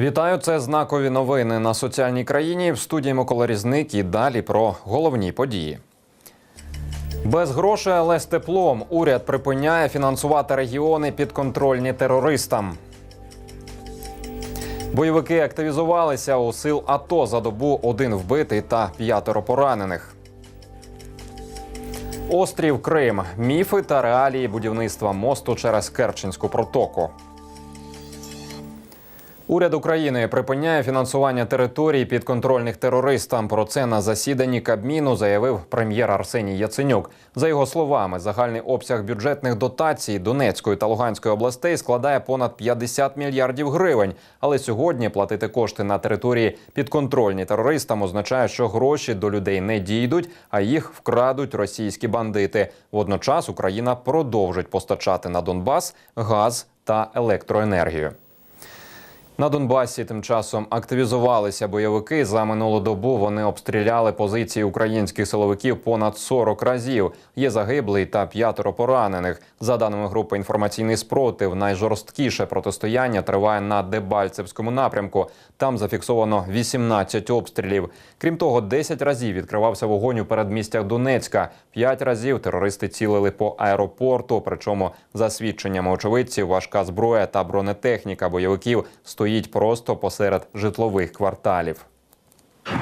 Вітаю, це знакові новини на соціальній країні. В студії Микола Різник і далі про головні події. Без грошей, але з теплом уряд припиняє фінансувати регіони підконтрольні терористам. Бойовики активізувалися у сил АТО за добу один вбитий та п'ятеро поранених. Острів Крим. Міфи та реалії будівництва мосту через Керченську протоку. Уряд України припиняє фінансування територій підконтрольних терористам. Про це на засіданні Кабміну заявив прем'єр Арсеній Яценюк. За його словами, загальний обсяг бюджетних дотацій Донецької та Луганської областей складає понад 50 мільярдів гривень. Але сьогодні платити кошти на території підконтрольні терористам означає, що гроші до людей не дійдуть, а їх вкрадуть російські бандити. Водночас Україна продовжить постачати на Донбас газ та електроенергію. На Донбасі тим часом активізувалися бойовики. За минулу добу вони обстріляли позиції українських силовиків понад 40 разів. Є загиблий та п'ятеро поранених. За даними групи інформаційний спротив, найжорсткіше протистояння триває на Дебальцевському напрямку. Там зафіксовано 18 обстрілів. Крім того, 10 разів відкривався вогонь у передмістях Донецька. П'ять разів терористи цілили по аеропорту. Причому, за свідченнями очевидців, важка зброя та бронетехніка бойовиків стоїть просто посеред житлових кварталів.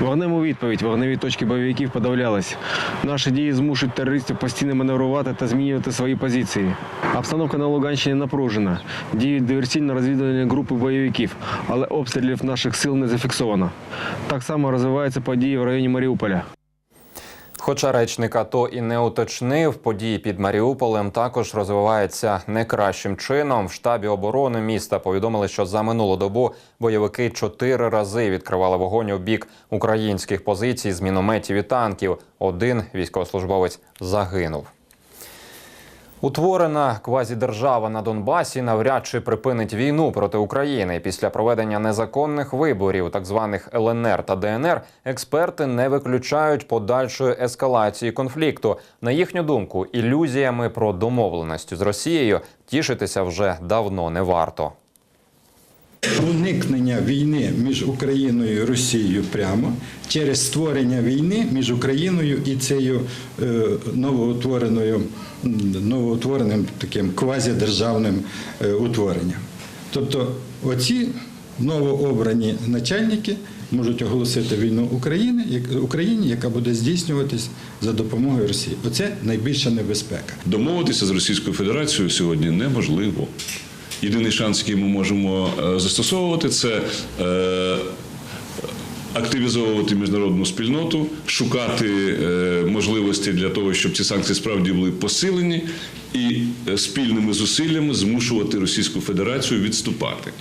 Вогнем відповідь вогневі точки бойовиків подавлялись. Наші дії змушують терористів постійно маневрувати та змінювати свої позиції. Обстановка на Луганщині напружена. Діють диверсійно-розвідувальні групи бойовиків, але обстрілів наших сил не зафіксовано. Так само розвиваються події в районі Маріуполя. Хоча речник АТО і не уточнив, події під Маріуполем також розвиваються не кращим чином. В штабі оборони міста повідомили, що за минулу добу бойовики чотири рази відкривали вогонь у бік українських позицій з мінометів і танків. Один військовослужбовець загинув. Утворена квазідержава на Донбасі навряд чи припинить війну проти України після проведення незаконних виборів, так званих ЛНР та ДНР. Експерти не виключають подальшої ескалації конфлікту. На їхню думку, ілюзіями про домовленості з Росією тішитися вже давно не варто. Уникнення війни між Україною і Росією прямо через створення війни між Україною і цією е, новоутвореною новоутвореним таким квазідержавним е, утворенням. Тобто, оці новообрані начальники можуть оголосити війну Україні, як- Україні, яка буде здійснюватись за допомогою Росії. Оце найбільша небезпека. Домовитися з Російською Федерацією сьогодні неможливо. Єдиний шанс, який ми можемо е, застосовувати, це е, активізовувати міжнародну спільноту, шукати е, можливості для того, щоб ці санкції справді були посилені, і спільними зусиллями змушувати Російську Федерацію відступати.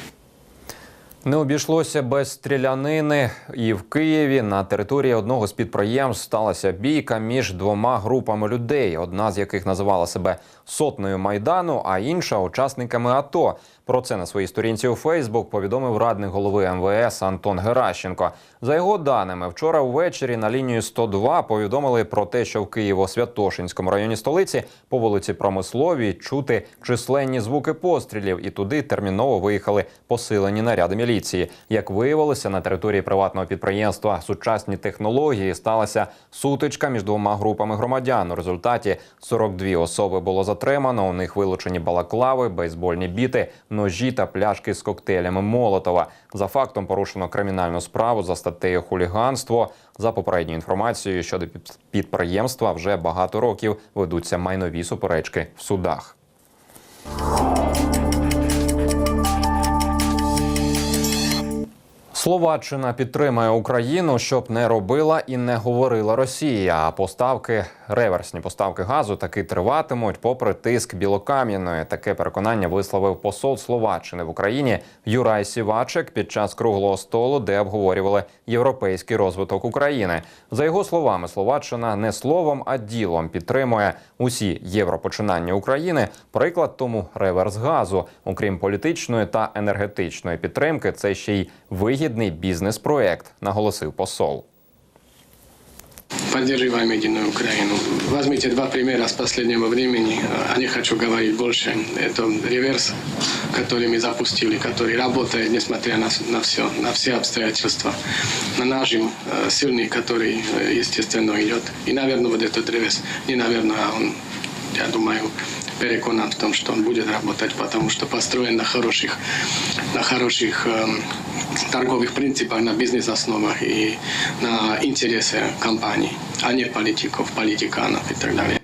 Не обійшлося без стрілянини. І в Києві на території одного з підприємств сталася бійка між двома групами людей, одна з яких називала себе сотнею майдану, а інша учасниками АТО. Про це на своїй сторінці у Фейсбук повідомив радник голови МВС Антон Геращенко. За його даними, вчора ввечері на лінію 102 повідомили про те, що в Києво-Святошинському районі столиці по вулиці Промисловій чути численні звуки пострілів, і туди терміново виїхали посилені наряди міліції. Як виявилося, на території приватного підприємства сучасні технології сталася сутичка між двома групами громадян. У результаті 42 особи було затримано. У них вилучені балаклави, бейсбольні біти, ножі та пляшки з коктейлями Молотова. За фактом порушено кримінальну справу за статтею хуліганство. За попередньою інформацією щодо під- підприємства вже багато років ведуться майнові суперечки в судах. Словаччина підтримує Україну, щоб не робила і не говорила Росія. А поставки реверсні поставки газу таки триватимуть, попри тиск білокам'яної. Таке переконання висловив посол Словаччини в Україні Юрай Сівачек під час круглого столу, де обговорювали європейський розвиток України. За його словами, Словаччина не словом, а ділом підтримує усі європочинання України. Приклад тому реверс газу, окрім політичної та енергетичної підтримки, це ще й вигідний бізнес-проект, наголосив посол. Поддерживаем единую Украину. Возьмите два примера с последнего времени. О них хочу говорить больше. Это реверс, который мы запустили, который работает, несмотря на, на все, на все обстоятельства. На нажим э, сильный, который, э, естественно, идет. И, наверное, вот этот реверс, не наверное, а он, я думаю, переконан в том, что он будет работать, потому что построен на хороших, на хороших эм, торговых принципах, на бизнес-основах и на интересы компаний, а не политиков, политиканов и так далее.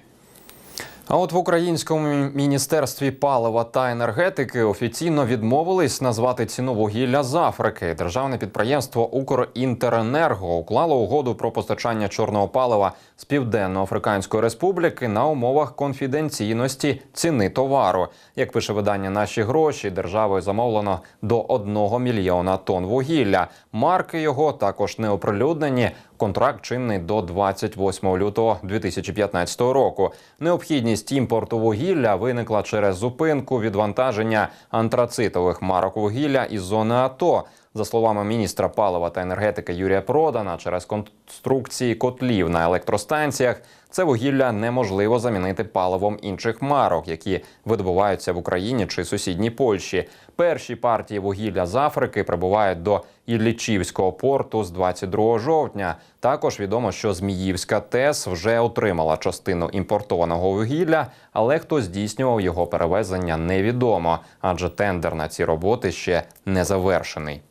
А от в українському міністерстві палива та енергетики офіційно відмовились назвати ціну вугілля з Африки. Державне підприємство Укрінтеренерго уклало угоду про постачання чорного палива з Південно-Африканської Республіки на умовах конфіденційності ціни товару. Як пише видання наші гроші, державою замовлено до 1 мільйона тонн вугілля. Марки його також не оприлюднені. Контракт чинний до 28 лютого 2015 року. Необхідність імпорту вугілля виникла через зупинку відвантаження антрацитових марок вугілля із зони АТО. За словами міністра палива та енергетики Юрія Продана, через конструкції котлів на електростанціях це вугілля неможливо замінити паливом інших марок, які видобуваються в Україні чи сусідній Польщі. Перші партії вугілля з Африки прибувають до Іллічівського порту з 22 жовтня. Також відомо, що Зміївська ТЕС вже отримала частину імпортованого вугілля, але хто здійснював його перевезення, невідомо, адже тендер на ці роботи ще не завершений.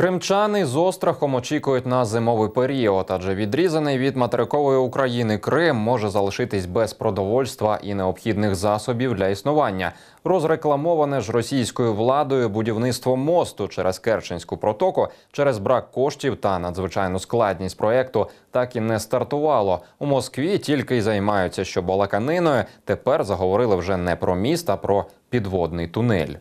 Кримчани з острахом очікують на зимовий період, адже відрізаний від материкової України Крим може залишитись без продовольства і необхідних засобів для існування. Розрекламоване ж російською владою будівництво мосту через Керченську протоку через брак коштів та надзвичайну складність проекту так і не стартувало. У Москві тільки й займаються, що балаканиною. Тепер заговорили вже не про міст, а про підводний тунель.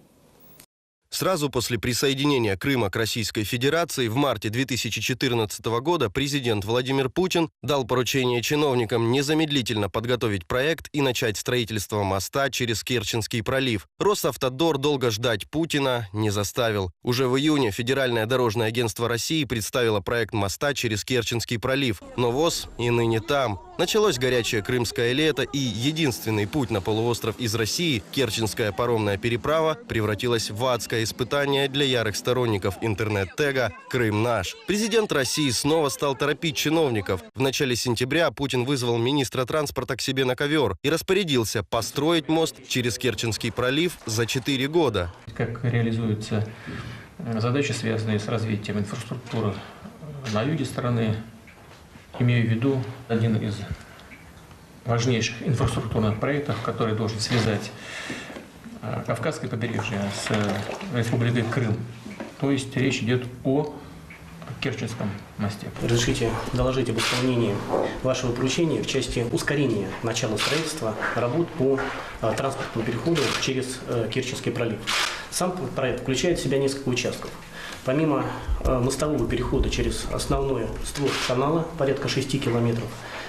Сразу после присоединения Крыма к Российской Федерации в марте 2014 года президент Владимир Путин дал поручение чиновникам незамедлительно подготовить проект и начать строительство моста через Керченский пролив. Росавтодор долго ждать Путина не заставил. Уже в июне Федеральное дорожное агентство России представило проект моста через Керченский пролив. Но ВОЗ и ныне там. Началось горячее крымское лето, и единственный путь на полуостров из России, Керченская паромная переправа, превратилась в адское испытание для ярых сторонников интернет-тега «Крым наш». Президент России снова стал торопить чиновников. В начале сентября Путин вызвал министра транспорта к себе на ковер и распорядился построить мост через Керченский пролив за 4 года. как реализуются э, задачи, связанные с развитием инфраструктуры э, на юге страны. Имею в виду один из важнейших инфраструктурных проектов, который должен связать э, Кавказское побережье с э, Республикой Крым. То есть речь идет о Керченском мосте. Разрешите доложить об исполнении вашего поручения в части ускорения начала строительства работ по э, транспортному переходу через э, Керченский пролив. Сам проект включает в себя несколько участков. Помимо э, мостового перехода через основной створ канала, порядка 6 километров,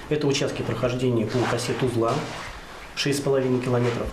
это участки прохождения по косе Тузла, 6,5 километров,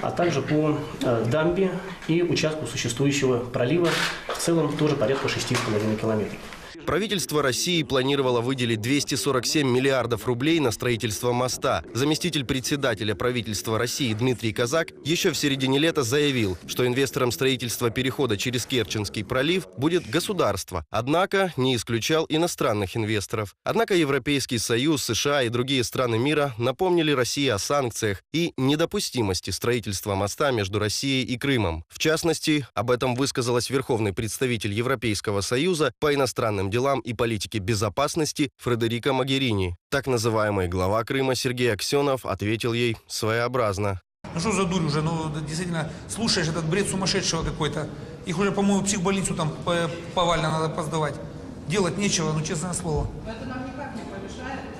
а также по э, дамбе и участку существующего пролива, в целом тоже порядка 6,5 километров. Правительство России планировало выделить 247 миллиардов рублей на строительство моста. Заместитель председателя правительства России Дмитрий Казак еще в середине лета заявил, что инвестором строительства перехода через Керченский пролив будет государство. Однако не исключал иностранных инвесторов. Однако Европейский Союз, США и другие страны мира напомнили России о санкциях и недопустимости строительства моста между Россией и Крымом. В частности, об этом высказалась верховный представитель Европейского Союза по иностранным делам и политике безопасности Фредерика Магерини. Так называемый глава Крыма Сергей Аксенов ответил ей своеобразно. Ну что за дурь уже? Ну, действительно, слушаешь этот бред сумасшедшего какой-то. Их уже, по-моему, в психбольницу там по- повально надо поздавать. Делать нечего, ну, честное слово.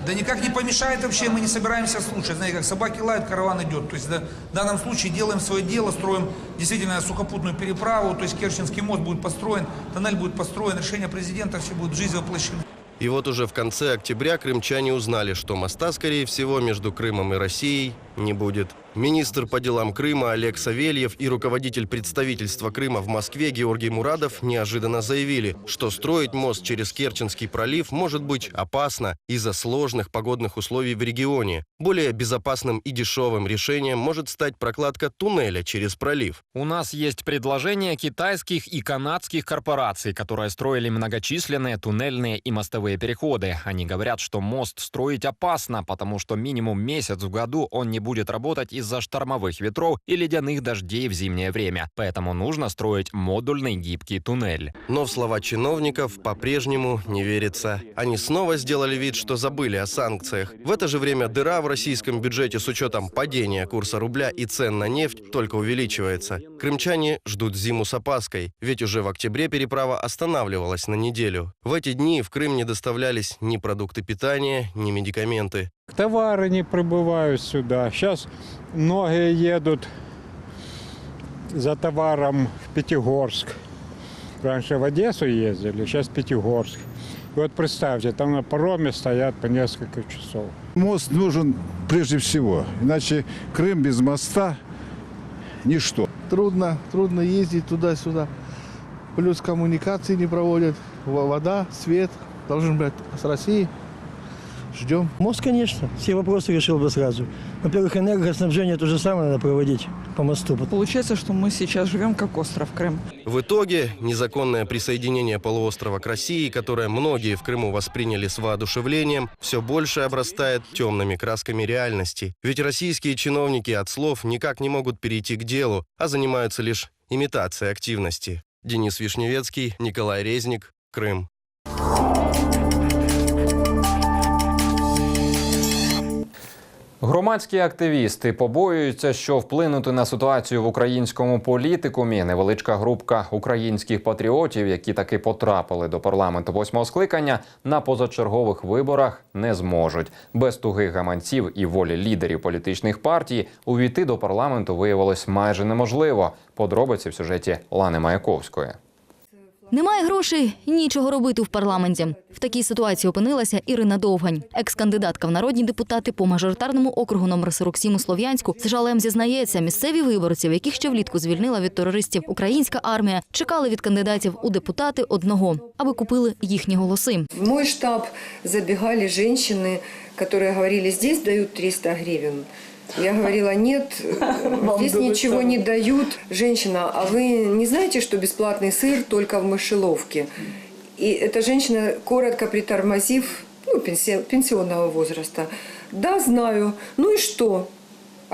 Да никак не помешает вообще, мы не собираемся слушать. Знаете, как собаки лают, караван идет. То есть да, в данном случае делаем свое дело, строим действительно сухопутную переправу, то есть Керченский мост будет построен, тоннель будет построен, решение президента все будет в жизнь воплощено. И вот уже в конце октября крымчане узнали, что моста, скорее всего, между Крымом и Россией не будет. Министр по делам Крыма Олег Савельев и руководитель представительства Крыма в Москве Георгий Мурадов неожиданно заявили, что строить мост через Керченский пролив может быть опасно из-за сложных погодных условий в регионе. Более безопасным и дешевым решением может стать прокладка туннеля через пролив. У нас есть предложения китайских и канадских корпораций, которые строили многочисленные туннельные и мостовые переходы. Они говорят, что мост строить опасно, потому что минимум месяц в году он не будет работать из-за штормовых ветров и ледяных дождей в зимнее время. Поэтому нужно строить модульный гибкий туннель. Но в слова чиновников по-прежнему не верится. Они снова сделали вид, что забыли о санкциях. В это же время дыра в российском бюджете с учетом падения курса рубля и цен на нефть только увеличивается. Крымчане ждут зиму с опаской, ведь уже в октябре переправа останавливалась на неделю. В эти дни в Крым не доставлялись ни продукты питания, ни медикаменты. Товары не прибывают сюда. Сейчас многие едут за товаром в Пятигорск. Раньше в Одессу ездили, сейчас в Пятигорск. И вот представьте, там на пароме стоят по несколько часов. Мост нужен прежде всего, иначе Крым без моста – ничто. Трудно, трудно ездить туда-сюда. Плюс коммуникации не проводят. Во- Вода, свет должен быть с России. Ждем. Мост, конечно, все вопросы решил бы сразу. Во-первых, энергоснабжение то же самое надо проводить по мосту. Получается, что мы сейчас живем как остров Крым. В итоге незаконное присоединение полуострова к России, которое многие в Крыму восприняли с воодушевлением, все больше обрастает темными красками реальности. Ведь российские чиновники от слов никак не могут перейти к делу, а занимаются лишь имитацией активности. Денис Вишневецкий, Николай Резник, Крым. Громадські активісти побоюються, що вплинути на ситуацію в українському політикумі невеличка групка українських патріотів, які таки потрапили до парламенту восьмого скликання, на позачергових виборах не зможуть. Без тугих гаманців і волі лідерів політичних партій увійти до парламенту виявилось майже неможливо. Подробиці в сюжеті Лани Маяковської. Немає грошей, нічого робити в парламенті. В такій ситуації опинилася Ірина Довгань, екс-кандидатка в народні депутати по мажоритарному округу номер 47 у Слов'янську. З жалем зізнається, місцеві виборців, яких ще влітку звільнила від терористів українська армія, чекали від кандидатів у депутати одного, аби купили їхні голоси. Мой штаб забегали женщины, которые говорили, здесь дают 300 гривен. Я говорила, нет, здесь ничего не дают. Женщина, а вы не знаете, что бесплатный сыр только в мышеловке? И эта женщина, коротко притормозив, ну, пенси- пенсионного возраста, да, знаю, ну и что?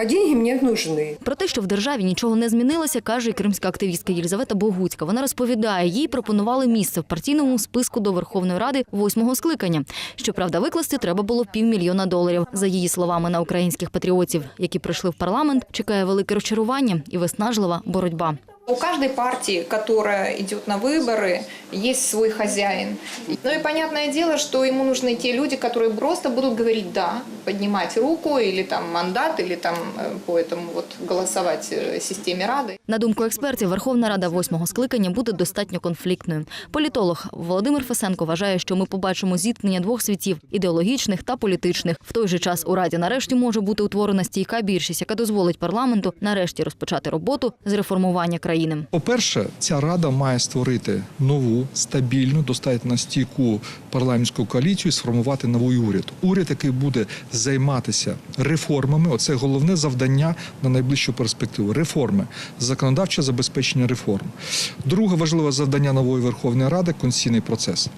А деньги мені нужны. Про те, що в державі нічого не змінилося, каже і кримська активістка Єлизавета Богуцька. Вона розповідає, їй пропонували місце в партійному списку до Верховної Ради восьмого скликання. Щоправда, викласти треба було півмільйона доларів. За її словами, на українських патріотів, які прийшли в парламент, чекає велике розчарування і виснажлива боротьба. У каждой партии, которая идет на выборы, есть свой хозяин. Ну и понятное дело, что ему нужны те люди, которые просто будут говорить «да», поднимать руку или там мандат, или там э, по этому вот голосовать э, системе Рады. На думку експертів, Верховна Рада восьмого скликання буде достатньо конфліктною. Політолог Володимир Фесенко вважає, що ми побачимо зіткнення двох світів ідеологічних та політичних. В той же час у раді нарешті може бути утворена стійка більшість, яка дозволить парламенту нарешті розпочати роботу з реформування країни. По-перше, ця рада має створити нову, стабільну, достатньо стійку парламентську коаліцію і сформувати новий уряд. Уряд, який буде займатися реформами. Оце головне завдання на найближчу перспективу. Реформи, законодавче забезпечення реформ. Друге важливе завдання нової Верховної Ради конституційний процес.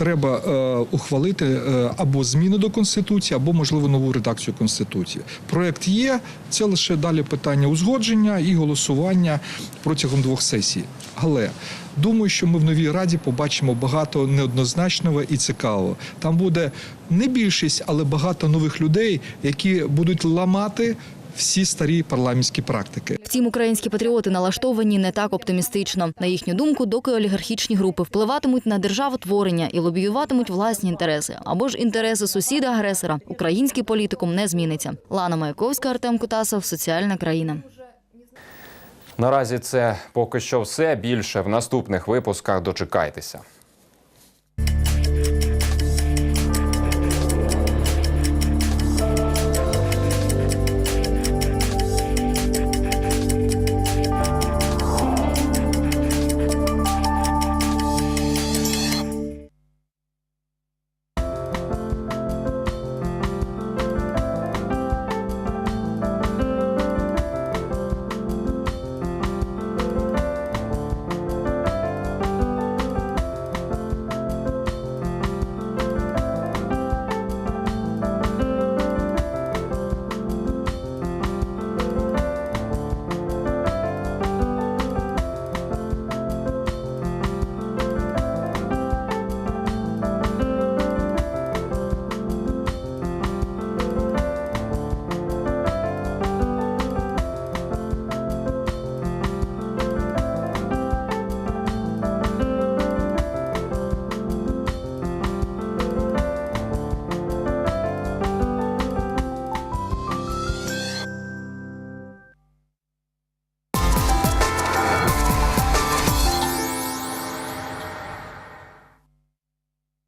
Треба е, ухвалити е, або зміни до конституції, або можливо нову редакцію конституції. Проект є. Це лише далі питання узгодження і голосування протягом двох сесій. Але думаю, що ми в новій раді побачимо багато неоднозначного і цікавого. Там буде не більшість, але багато нових людей, які будуть ламати всі старі парламентські практики. Втім, українські патріоти налаштовані не так оптимістично. На їхню думку, доки олігархічні групи впливатимуть на державотворення і лобіюватимуть власні інтереси або ж інтереси сусіда-агресора, український політикум не зміниться. Лана Маяковська, Артем Кутасов, соціальна країна. Наразі це поки що все. Більше в наступних випусках дочекайтеся.